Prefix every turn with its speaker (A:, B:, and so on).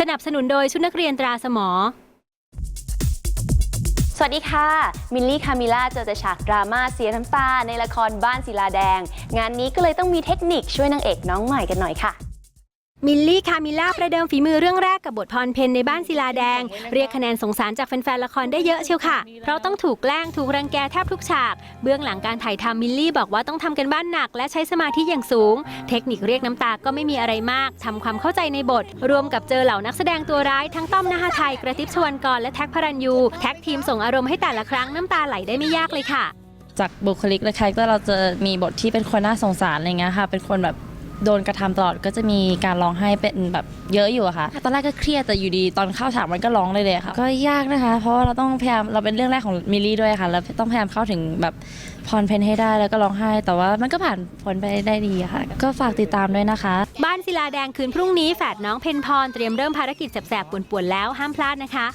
A: สนับสนุนโดยชุดนักเรียนตราสมอ
B: สวัสดีค่ะ มิลลี่คามิล่าเจอแต่ฉากดราม่าเสียน้ำตาในละครบ้านศิลาแดง งานนี้ก็เลยต้องมีเทคนิคช่วยนางเอกน้องใหม่กันหน่อยค่ะ
A: มิลลี่คามิล่าประเดิมฝีมือเรื่องแรกกับบทพรเพนในบ้านศิลาแดง เรียกคะแนนสงสารจากแฟนๆละครได้เยอะเชียวค่ะ เพราะต้องถูกแกล้งถูกรังแกแทบทุกฉาก เบื้องหลังการถ่ายทำมิลลี่บอกว่าต้องทำกันบ้านหนัก และใช้สมาธิอย่างสูง เทคนิคเรียกน้ำตาก็ไม่มีอะไรมากทำความเข้าใจในบท รวมกับเจอเหล่านักแสดงตัวร้ายทั้งต้อมนหไทยกระติบชวนกรและแท็กพระรันยูแท็กทีมส่งอารมณ์ให้แต่ละครั้งน้ำตาไหลได้ไม่ยากเลยค่ะ
C: จากบุคลิกและคาแรคเตอร์เราจะมีบทที่เป็นคนน่าสงสารอะไรเงี้ยค่ะ เป็นคนแบบ โดนกระทำตลอดก็จะมีการร้องไห้เป็นแบบเยอะอยู่อะค่ะตอนแรกก็เครียดแต่อยู่ดีตอนเข้าฉากมันก็ร้องเลยเลยค่ะ ก็ยากนะคะ เพราะว่าเราต้องพยายามเราเป็นเรื่องแรกของมิลลี่ด้วยค่ะแล้วต้องพยายามเข้าถึงแบบพรเพนให้ได้แล้วก็ร้องไห้ แต่ว่ามันก็ผ่านผลไปได้ดีอะค่ะ ก็ฝากติดตามด้วยนะคะ
A: บ้านศิลาแดงคืนพรุ่งนี้แฝดน้องเพนพรเตรียมเริ่มภารกิจแสบๆป่วนๆแล้วห้ามพลาดนะคะ